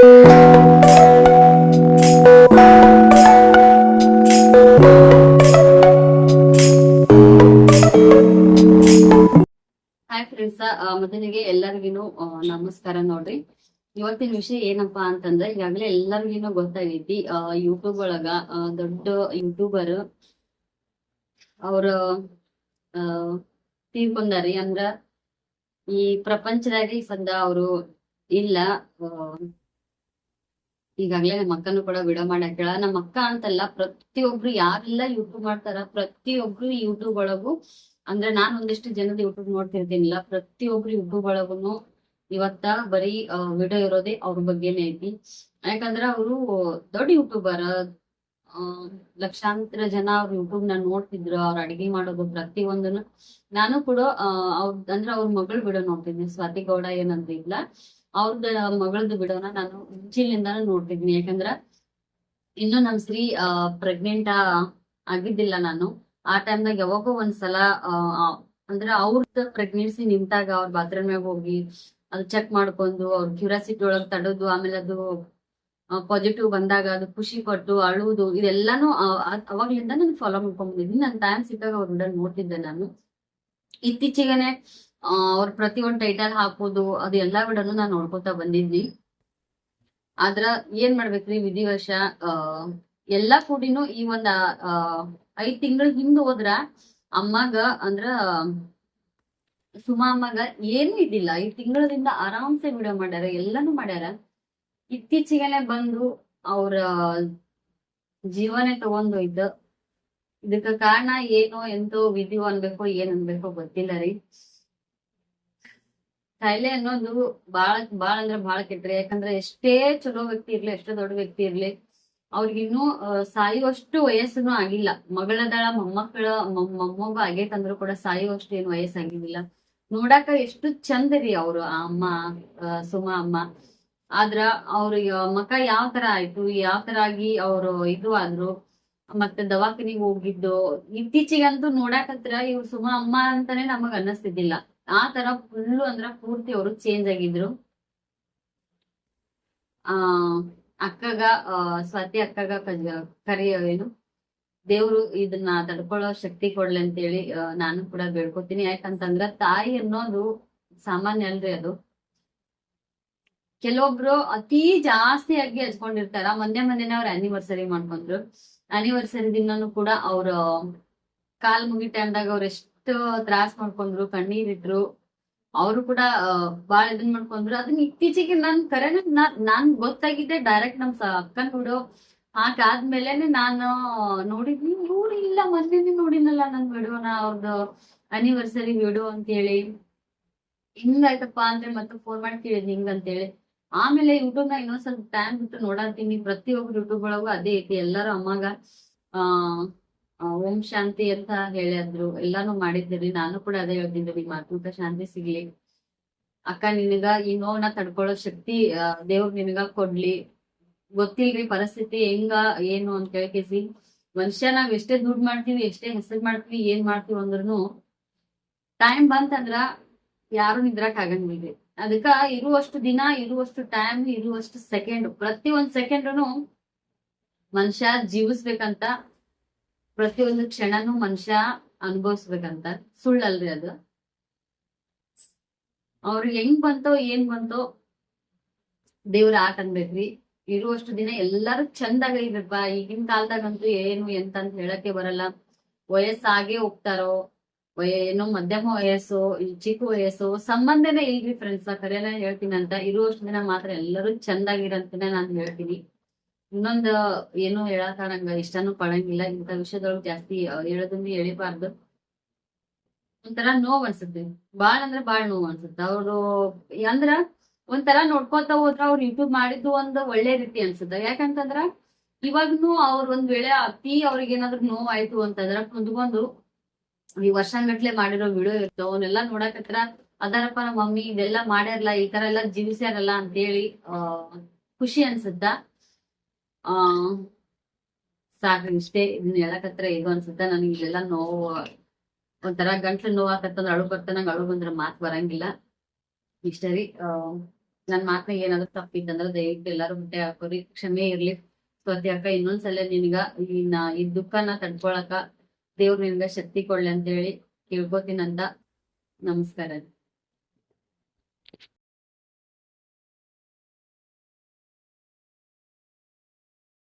ಮೊದಲಿಗೆ ಎಲ್ಲರಿಗೂ ನಮಸ್ಕಾರ ನೋಡ್ರಿ. ಇವತ್ತಿನ ವಿಷಯ ಏನಪ್ಪಾ ಅಂತಂದ್ರೆ, ಈಗಾಗಲೇ ಎಲ್ಲರಿಗೂ ಗೊತ್ತಾಗೈತಿ ಯೂಟ್ಯೂಬ್ ಒಳಗ ದೊಡ್ಡ ಯೂಟ್ಯೂಬರ್ ಅವ್ರ ತೀರ್ಕೊಂಡಾರಿ ಅಂದ್ರ ಈ ಪ್ರಪಂಚದಾಗ ಸದ್ದ ಅವರು ಇಲ್ಲ ಈಗಾಗ್ಲೇ ನಮ್ಮ ಅಕ್ಕನು ಕೂಡ ವಿಡಿಯೋ ಮಾಡಾಕೇಳ ನಮ್ಮ ಅಕ್ಕ ಅಂತಲ್ಲ ಪ್ರತಿಯೊಬ್ರು ಯಾರೆಲ್ಲ ಯೂಟ್ಯೂಬ್ ಮಾಡ್ತಾರ. ಪ್ರತಿಯೊಬ್ರು ಯೂಟ್ಯೂಬ್ ಒಳಗು, ಅಂದ್ರೆ ನಾನ್ ಒಂದಿಷ್ಟು ಜನದ ಯೂಟ್ಯೂಬ್ ನೋಡ್ತಿರ್ತೀನಿಲ್ಲ. ಪ್ರತಿಯೊಬ್ರು ಯೂಟ್ಯೂಬ್ ಒಳಗುನು ಇವತ್ತ ಬರೀ ವಿಡಿಯೋ ಇರೋದೇ ಅವ್ರ ಬಗ್ಗೆನೇ ಐತಿ. ಯಾಕಂದ್ರ ಅವರು ದೊಡ್ಡ ಯೂಟ್ಯೂಬರ್ ಲಕ್ಷಾಂತರ ಜನ ಅವ್ರ ಯೂಟ್ಯೂಬ್ನ ನೋಡ್ತಿದ್ರು. ಅವ್ರ ಅಡಿಗೆ ಮಾಡೋದು ಪ್ರತಿಯೊಂದನ್ನು. ನಾನು ಕೂಡ ಅವ್ರ, ಅಂದ್ರೆ ಅವ್ರ ಮಗಳ್ ವಿಡಿಯೋ ನೋಡ್ತಿದ್ನಿ. ಸ್ವಾತಿ ಗೌಡ ಏನಂತ ಇಲ್ಲ ಅವ್ರದ್ದು ಮಗಳದ್ದು ಬಿಡೋನ ನಾನು ಮುಂಚಿನಿಂದಾನು ನೋಡ್ತಿದ್ದೀನಿ. ಯಾಕಂದ್ರ ಇನ್ನು ನಮ್ ಶ್ರೀ ಪ್ರೆಗ್ನೆಂಟ್ ಆಗಿದ್ದಿಲ್ಲ ನಾನು. ಆ ಟೈಮ್ನಾಗ ಯಾವಾಗೋ ಒಂದ್ಸಲ ಅಂದ್ರ ಅವ್ರದ್ದು ಪ್ರೆಗ್ನೆನ್ಸಿ ನಿಂತಾಗ ಅವ್ರ ಬಾತ್ರೂಮ್ಯಾಗ ಹೋಗಿ ಅದು ಚೆಕ್ ಮಾಡ್ಕೊಂಡು ಅವ್ರ ಕ್ಯೂರಿಯಾಸಿಟಿ ಒಳಗ್ ತಡೋದು, ಆಮೇಲೆ ಅದು ಪಾಸಿಟಿವ್ ಬಂದಾಗ ಅದು ಖುಷಿ ಪಟ್ಟು ಅಳುವುದು, ಇದೆಲ್ಲಾನು ಅವಾಗ್ಲಿಂದ ನಾನು ಫಾಲೋ ಮಾಡ್ಕೊಂಡ್ ಬಂದಿದ್ದೀನಿ. ನನ್ ಟೈಮ್ ಸಿಕ್ಕಾಗ ಅವ್ರ ನೋಡ್ತಿದ್ದೆ ನಾನು. ಇತ್ತೀಚೆಗೆನೆ ಅವ್ರ ಪ್ರತಿ ಒಂದ್ ಟೈಟಲ್ ಹಾಕೋದು ಅದು ಎಲ್ಲಾ ವಿಡಿಯೋನು ನಾನು ನೋಡ್ಕೊತಾ ಬಂದಿದ್ನಿ. ಆದ್ರ ಏನ್ ಮಾಡ್ಬೇಕ್ರಿ ವಿಧಿವಶ ಎಲ್ಲಾ ಕೂಡಿನೂ ಈ ಒಂದ್ ಐದ್ ತಿಂಗಳ ಹಿಂದ್ ಹೋದ್ರ ಅಮ್ಮಗ ಅಂದ್ರ ಸುಮಾ ಅಮ್ಮಗ ಏನು ಇದಿಲ್ಲ ಐದ್ ತಿಂಗಳದಿಂದ ಆರಾಮ್ಸೆ ವಿಡಿಯೋ ಮಾಡ್ಯಾರ, ಎಲ್ಲಾನು ಮಾಡ್ಯಾರ. ಇತ್ತೀಚಿಗೆನೆ ಬಂದು ಅವ್ರ ಜೀವನೇ ತಗೊಂಡು ಇದ್ದ ಇದಕ್ಕ ಕಾರಣ ಏನೋ ಎಂತೋ ವಿಧಿ ಅನ್ಬೇಕೋ ಏನ್ ಅನ್ಬೇಕೋ ಗೊತ್ತಿಲ್ಲ ರೀ. ಕಾಯಿಲೆ ಅನ್ನೋದು ಬಾಳ ಬಾಳ ಅಂದ್ರ ಬಾಳ ಕೆಟ್ಟ್ರಿ. ಯಾಕಂದ್ರೆ ಎಷ್ಟೇ ಚಲೋ ವ್ಯಕ್ತಿ ಇರ್ಲಿ, ಎಷ್ಟೇ ದೊಡ್ಡ ವ್ಯಕ್ತಿ ಇರ್ಲಿ ಅವ್ರಿಗಿನ್ನೂ ಸಾಯುವಷ್ಟು ವಯಸ್ಸನ್ನು ಆಗಿಲ್ಲ. ಮಗಳದಾಳ, ಮೊಮ್ಮಕ್ಕಳ ಮೊಮ್ಮಗ ಆಗೈತಂದ್ರು ಕೂಡ ಸಾಯುವಷ್ಟು ಏನು ವಯಸ್ಸಾಗಿದ್ದಿಲ್ಲ. ನೋಡಾಕ ಎಷ್ಟು ಚಂದ ರೀ ಅವ್ರು, ಆ ಅಮ್ಮ ಸುಮಾ ಅಮ್ಮ. ಆದ್ರ ಅವ್ರ ಮಕ ಯಾವ ತರ ಆಯ್ತು, ಯಾವ ತರ ಆಗಿ ಅವ್ರು ಇದು ಆದ್ರು ಮತ್ತೆ ದವಾಖಾನಿಗೆ ಹೋಗಿದ್ದು. ಇತ್ತೀಚಿಗಂತೂ ನೋಡಾಕತ್ರ ಇವ್ರು ಸುಮ್ಮ ಅಮ್ಮ ಅಂತಾನೆ ನಮಗ್ ಅನ್ನಿಸ್ತಿದ್ದಿಲ್ಲ. ಆ ತರ ಫುಲ್ಲು ಅಂದ್ರ ಪೂರ್ತಿ ಅವರು ಚೇಂಜ್ ಆಗಿದ್ರು. ಆ, ಅಕ್ಕಗ ಸ್ವಾತಿ ಅಕ್ಕಗ ಕರೆಯೋವೇನು ಕರಿ ಏನು? ದೇವ್ರು ಇದನ್ನ ತಡ್ಕೊಳ್ಳೋ ಶಕ್ತಿ ಕೊಡ್ಲಿ ಅಂತೇಳಿ ನಾನು ಕೂಡ ಬೇಡ್ಕೊತೀನಿ. ಯಾಕಂತಂದ್ರ ತಾಯಿ ಅನ್ನೋದು ಸಾಮಾನ್ಯ ಅಲ್ರಿ ಅದು. ಕೆಲವೊಬ್ರು ಅತಿ ಜಾಸ್ತಿ ಆಗಿ ಹಚ್ಕೊಂಡಿರ್ತಾರ. ಮೊನ್ನೆ ಮೊನ್ನೆನೆ ಅವ್ರ ಆನಿವರ್ಸರಿ ಮಾಡ್ಕೊಂಡ್ರು. ಆನಿವರ್ಸರಿ ದಿನನು ಕೂಡ ಅವ್ರ ಕಾಲ್ ಮುಗಿ ಟೈಮ್ದಾಗ ಅವ್ರ ಎಷ್ಟು ತ್ರಾಸ್ ಮಾಡ್ಕೊಂಡ್ರು ಕಣ್ಣೀರಿಟ್ರು ಅವರು ಕೂಡ ಬಾಳ ಇದನ್ ಮಾಡ್ಕೊಂಡ್ರು. ಅದನ್ನ ಇತ್ತೀಚೆಗೆ ನನ್ ಕರೆನ ನಾನ್ ಗೊತ್ತಾಗಿದ್ದೆ ಡೈರೆಕ್ಟ್ ನಮ್ ಅಕ್ಕನ್ ಹುಡು. ಹಾಕಾದ್ಮೇಲೆನೆ ನಾನು ನೋಡಿದ್ನಿ ಇವ್ರು ಇಲ್ಲ, ಮೊನ್ನೆನೆ ನೋಡಿನಲ್ಲ ನನ್ ವಿಡಿಯೋನ ಅವ್ರದ್ದು ಅನಿವರ್ಸರಿ ವಿಡಿಯೋ ಅಂತ ಹೇಳಿ ಹಿಂಗಾಯ್ತಪ್ಪ ಅಂದ್ರೆ ಮತ್ತೆ ಫೋನ್ ಮಾಡಿ ಕೇಳಿದ್ನಿ ಹಿಂಗ್ ಅಂತೇಳಿ ಆಮೇಲೆ ಯೂಟ್ಯೂಬ್ನ ಇನ್ನೊಂದ್ ಸ್ವಲ್ಪ ಟೈಮ್ ಬಿಟ್ಟು ನೋಡಾತೀನಿ. ಪ್ರತಿಯೊಬ್ರು ಯೂಟ್ಯೂಬ್ ಒಳಗೂ ಅದೇ ಐತಿ. ಎಲ್ಲರೂ ಅಮ್ಮಗ, ಆ ಓಂ ಶಾಂತಿ ಅಂತ ಹೇಳಿದ್ರು ಎಲ್ಲಾನು ಮಾಡಿದ್ದೀರಿ. ನಾನು ಕೂಡ ಅದೇ ಹೇಳ್ತೀನಿ ನಿಮ್ಮ ಆತ್ಮಕ ಶಾಂತಿ ಸಿಗ್ಲಿ. ಅಕ್ಕ ನಿನಗ ಈ ನೋವನ್ನ ತಡ್ಕೊಳ್ಳೋ ಶಕ್ತಿ ದೇವ್ರ್ ನಿನಗ ಕೊಡ್ಲಿ. ಗೊತ್ತಿಲ್ರಿ ಪರಿಸ್ಥಿತಿ, ಹೆಂಗ, ಏನು ಅಂತ ಕೇಳ್ಕೇಸಿ ಮನುಷ್ಯ ನಾವ್ ಎಷ್ಟೇ ದುಡ್ಡು ಮಾಡ್ತೀವಿ, ಎಷ್ಟೇ ಹೆಸರು ಮಾಡ್ತೀವಿ, ಏನ್ ಮಾಡ್ತೀವಿ ಅಂದ್ರೂ ಟೈಮ್ ಬಂತಂದ್ರ ಯಾರು ನಿದ್ರಾಕ್ ಆಗಂಗಿಲ್ರಿ. ಅದಕ್ಕ ಇರುವಷ್ಟು ದಿನ, ಇರುವಷ್ಟು ಟೈಮ್ ಇರುವಷ್ಟು ಸೆಕೆಂಡ್ ಪ್ರತಿ ಒಂದ್ ಸೆಕೆಂಡ್ನು ಮನುಷ್ಯ ಜೀವಿಸ್ಬೇಕಂತ, ಪ್ರತಿಯೊಂದು ಕ್ಷಣನು ಮನುಷ್ಯ ಅನುಭವಿಸ್ಬೇಕಂತ. ಸುಳ್ಳಲ್ರಿ ಅದು. ಅವ್ರಿಗೆ ಹೆಂಗ್ ಬಂತೋ, ಏನ್ ಬಂತೋ, ದೇವ್ರ ಆಟ ಅನ್ಬೇಕ್ರಿ. ಇರುವಷ್ಟು ದಿನ ಎಲ್ಲಾರು ಚಂದಾಗ ಇದ್ರಪ್ಪ ಈಗಿನ ಕಾಲದಾಗಂತೂ ಏನು ಎಂತ ಅಂತ ಹೇಳಕ್ಕೆ ಬರಲ್ಲ. ವಯಸ್ಸಾಗೆ ಹೋಗ್ತಾರೋ ಏನೋ ಮಧ್ಯಮ ವಯಸ್ಸು ಚಿಕ್ಕ ವಯಸ್ಸು, ಸಂಬಂಧನೇ ಇಲ್ರಿ ಫ್ರೆಂಡ್ಸ್ ಕರೆಯಲ್ಲ ಹೇಳ್ತೀನಿ ಅಂತ. ಇರುವಷ್ಟು ದಿನ ಮಾತ್ರ ಎಲ್ಲರೂ ಚಂದಾಗಿರಂತಾನೆ ನಾನು ಹೇಳ್ತೀನಿ. ಇನ್ನೊಂದು ಏನು ಹೇಳಕ ನಂಗ ಇಷ್ಟನೂ ಪಡಂಗಿಲ್ಲ. ಇಂಥ ವಿಷಯದೊಳಗೆ ಜಾಸ್ತಿ ಹೇಳೋದನ್ನು ಎಳಿಬಾರ್ದು ಒಂಥರ ನೋವ್ ಅನ್ಸುತ್ತೆ. ಬಾಳ ಅಂದ್ರೆ ಬಾಳ ನೋವ್ ಅನ್ಸುತ್ತೆ. ಅವ್ರು ಅಂದ್ರ ಒಂಥರ ನೋಡ್ಕೊತ ಹೋದ್ರ ಅವ್ರು ಯೂಟ್ಯೂಬ್ ಮಾಡಿದ್ದು ಒಂದು ಒಳ್ಳೆ ರೀತಿ ಅನ್ಸುತ್ತೆ. ಯಾಕಂತಂದ್ರ ಇವಾಗ್ನು ಅವ್ರ ಒಂದ್ ವೇಳೆ ಅತಿ ಅವ್ರಿಗೆ ಏನಾದ್ರು ನೋವಾಯ್ತು ಅಂತಂದ್ರ ಕುಂದ್ಕೊಂಡು ಈ ವರ್ಷಗಟ್ಲೆ ಮಾಡಿರೋ ವಿಡಿಯೋ ಇರ್ತಾವ ಅವನ್ನೆಲ್ಲ ನೋಡಕತ್ರ ಅದಾರಪ್ಪ ನಮ್ಮ ಮಮ್ಮಿ, ಇದೆಲ್ಲ ಮಾಡ್ಯಾರಲ್ಲ, ಈ ತರ ಎಲ್ಲ ಜೀವಿಸ್ಯಾರಲ್ಲ ಅಂತೇಳಿ, ಆ, ಖುಷಿ ಅನ್ಸುತ್ತ. ಆ ಸಾಕ್ರಿ ಇಷ್ಟೇ ಇದನ್ನ ಹೇಳಕತ್ರ ಇದು ಅನ್ಸುತ್ತ. ನನಗೆ ಇಲ್ಲೆಲ್ಲ ನೋವು, ಒಂಥರ ಗಂಟ್ಲು ನೋವು ಆಕತ್ತಂದ್ರ ಅಳು ಬರ್ತ, ನಂಗೆ ಅಳು ಬಂದ್ರ ಮಾತ್ ಬರಂಗಿಲ್ಲ. ಇಷ್ಟೇ ರೀ ನನ್ ಮಾತ್ನಾಗ ಏನಾದ್ರು ತಪ್ಪಿತ್ತಂದ್ರ ದಯವಿಟ್ಟು ಎಲ್ಲಾರು ಮುಟ್ಟೆ ಹಾಕೋರಿ, ಕ್ಷಮೆ ಇರ್ಲಿ. ಸ್ವತಿ ಅಕ್ಕ ಇನ್ನೊಂದ್ಸಲ ನಿನ್ಗ ಈ ದುಃಖನ ತಡ್ಕೊಳಕ ದೇವ್ರ ನಿನ್ಗ ಶಕ್ತಿ ಅಂತ ಹೇಳಿ ಕೇಳ್ಕೊತೀನಂತ ನಮಸ್ಕಾರ ರೀ.